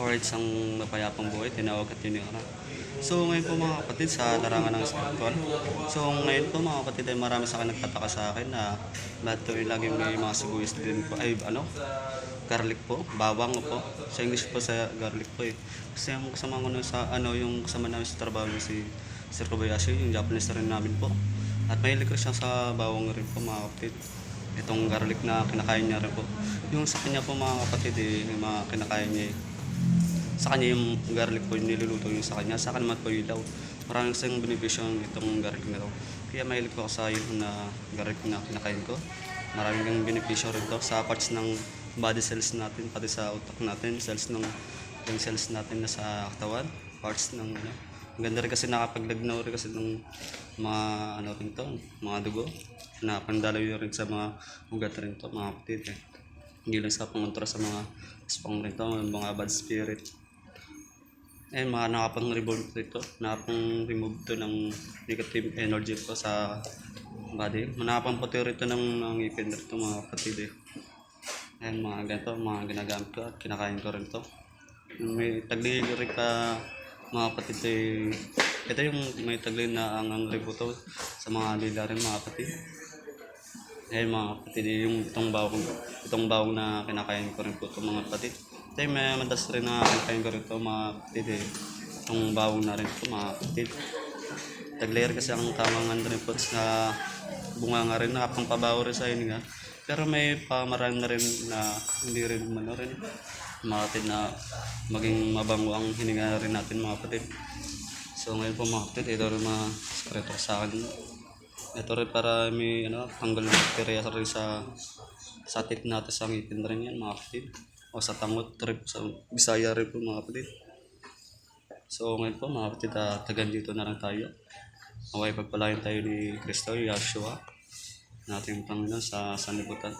Alright, isang mapayapang buhay, tinawag at tinira. So ngayon po mga kapatid sa larangan ng spiritual. So ngayon po mga kapatid ay marami sa akin nagtataka sa akin na bakit tuloy lagi may mga sibuyas din po. Ay ano, garlic po, bawang po. Sa English po sa garlic po eh. Kasi yung kasama ko sa ano yung kasama namin sa trabaho niya si Sir Kobayashi, yung Japanese rin namin po. At mahilig rin siya sa bawang rin po mga kapatid itong garlic na kinakain niya rin po. Yung sa kanya po mga kapatid eh, yung mga kinakain niya eh. Sa kanya yung garlic po yung niluluto yung sa kanya. Sa akin naman po yung ilaw. Maraming kasing benepisyo itong garlic na to. Kaya mahilig po ako sa yun na garlic na kinakain ko. Maraming kang benepisyo rin to sa parts ng body cells natin, pati sa utak natin, cells ng yung cells natin na sa katawan, parts ng ano. Ang ganda rin kasi nakapagdagnaw rin kasi ng mga ano rin to, mga dugo na pandalaw rin sa mga ugat rin to, mga kapatid eh. Hindi lang sa pangontra sa mga spang rin to, mga bad spirit. Eh, mga nakapang-remove ito, nakapang-remove to ng negative energy ko sa body. Nakapang-puti rito ng, ng ngipin rito mga kapatid eh. Ayan, mga ganito, mga ginagamit ko at kinakain ko rin to. May tagli rin ka mga kapatid eh. Ito yung may tagli na ang ang ributo sa mga lila rin mga kapatid. Ayan mga kapatid, yung itong bawang, itong bawang na kinakain ko rin po ito mga kapatid. Ito yung may madas rin na kinakain ko rin ito mga kapatid eh. Itong bawang na rin ito mga kapatid. Taglayer kasi ang tamang rin po sa bunga nga rin, nakapangpabaho rin sa hininga. Pero may pamaraan na rin na hindi rin ano rin mga kapatid na maging mabango ang hininga rin natin mga kapatid. So ngayon po mga kapatid, ito rin mga sekreto sa akin. Ito rin para may ano, tanggal ng bacteria rin sa sa tip natin sa ngipin rin yan mga kapatid. O sa tangot po, sa Bisaya rin po mga kapatid. So ngayon po mga kapatid, uh, tagan dito na lang tayo. Naway pagpalain tayo ni Kristo, Yahshua, nating Panginoon sa sanlibutan.